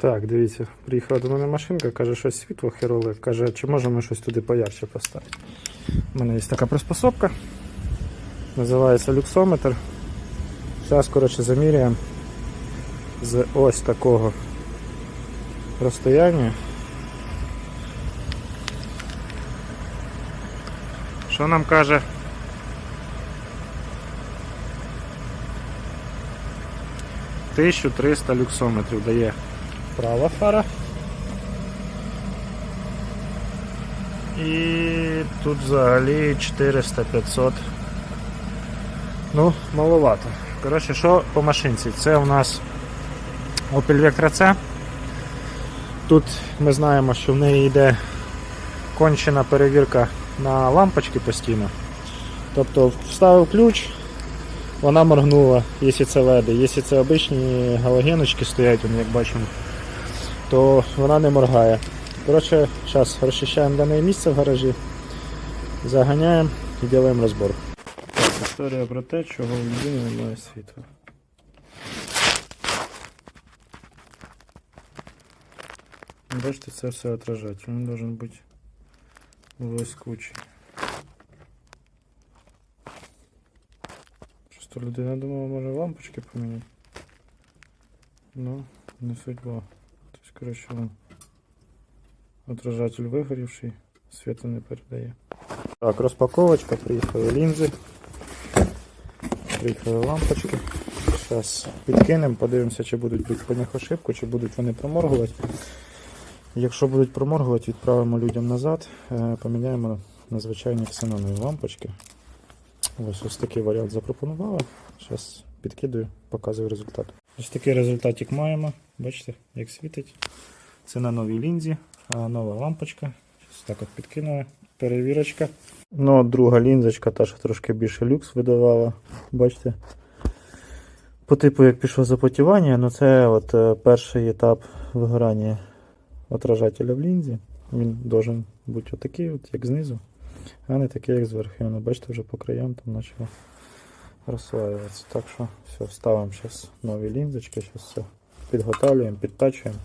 Так, дивіться, приїхала до мене машинка, каже, щось світло херове. Каже, чи можемо щось туди поярче поставити. У мене є така приспособка. Називається люксометр. Зараз, коротше, заміряємо з ось такого розстояння. Що нам каже? Тисячу триста люксометрів дає права фара. І тут взагалі 400-500. Ну, маловато. Коротше, що по машинці? Це у нас Opel Vectra C. Тут ми знаємо, що в неї йде кончена перевірка на лампочки постійно. Тобто вставив ключ, вона моргнула, якщо це леди. Якщо це обичні галогеночки стоять, як бачимо, то вона не моргає. Коротше, зараз розчищаємо дане місце в гаражі, заганяємо і робимо розбор. Так, історія про те, чого в людини немає світла. Бачите, це все отражать. Він должен бути блискучий. Просто людина думала, може лампочки поміняти. Ну, не судьба. Коротше, вон отражатель вигорівший, світу не передає. Так, розпаковочка, приїхали лінзи. Приїхали лампочки. Зараз підкинемо, подивимося, чи будуть по них ошибку, чи будуть вони проморгувати. Якщо будуть проморгувати, відправимо людям назад, е, поміняємо на звичайні ксенонові лампочки. Ось ось такий варіант запропонували. Зараз підкидую, показую результат. Ось такий результатик маємо. Бачите, як світить. Це на новій лінзі, нова лампочка. Зараз так от підкинули. Перевірочка. Ну, друга лінзочка, що трошки більше люкс видавала. Бачите? По типу, як пішло запотівання, ну це от е, перший етап вигорання отражателя в лінзі. Він должен бути отакий, от, як знизу, а не такий, як зверху. Воно, бачите, вже по краям там почало розслаюватися. Так що все, ставимо зараз нові лінзочки, зараз все підготовлюємо, підтачуємо.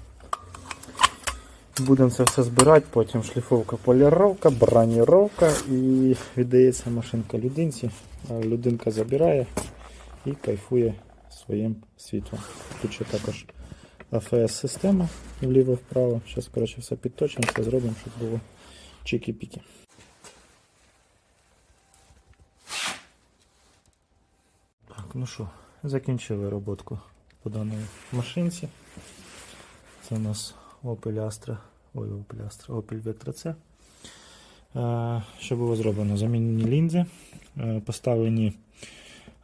Будемо це все збирати, потім шліфовка, поліровка, броніровка і віддається машинка людинці. Людинка забирає і кайфує своїм світлом. Тут ще також АФС-система вліво-вправо. Зараз, коротше, все підточимо, все зробимо, щоб було чики-піки. Так, ну що, закінчили роботку по даній машинці. Це у нас Opel Astra, ой, Opel Astra, Opel Vectra C. Е, Що було зроблено? Замінені лінзи, е, поставлені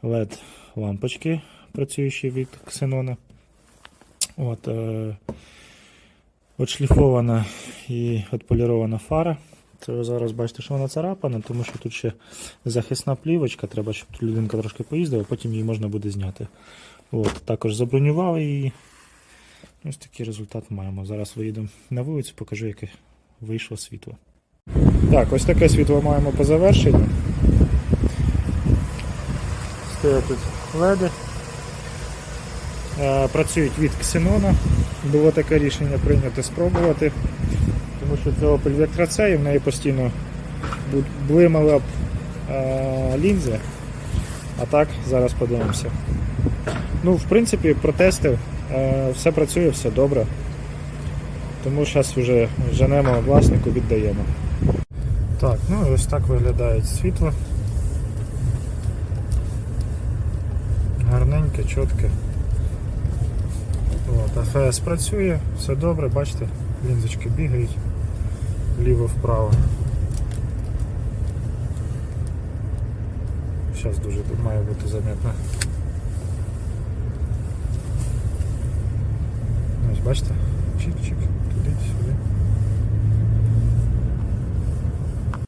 LED лампочки, працюючі від Xenon. От, е, отшліфована і отполірована фара. Ви зараз бачите, що вона царапана, тому що тут ще захисна плівочка, треба, щоб тут людинка трошки поїздила, потім її можна буде зняти. От, також забронювали її. Ось такий результат маємо. Зараз виїдемо на вулицю, покажу, яке вийшло світло. Так, ось таке світло маємо по завершенню. Стоять тут леди. Е, Працюють від ксенона. Було таке рішення прийняти спробувати. Тому що це Opel Vectra C і в неї постійно блимали б е, лінзи. А так, зараз подивимося. Ну, в принципі, протестив. Е, Все працює, все добре. Тому зараз вже женемо власнику, віддаємо. Так, ну ось так виглядає світло. Гарненьке, чітке. От, АФС працює, все добре, бачите, лінзочки бігають вліво-вправо. Зараз дуже тут має бути замітно. Ось бачите? Чик-чик, туди, сюди.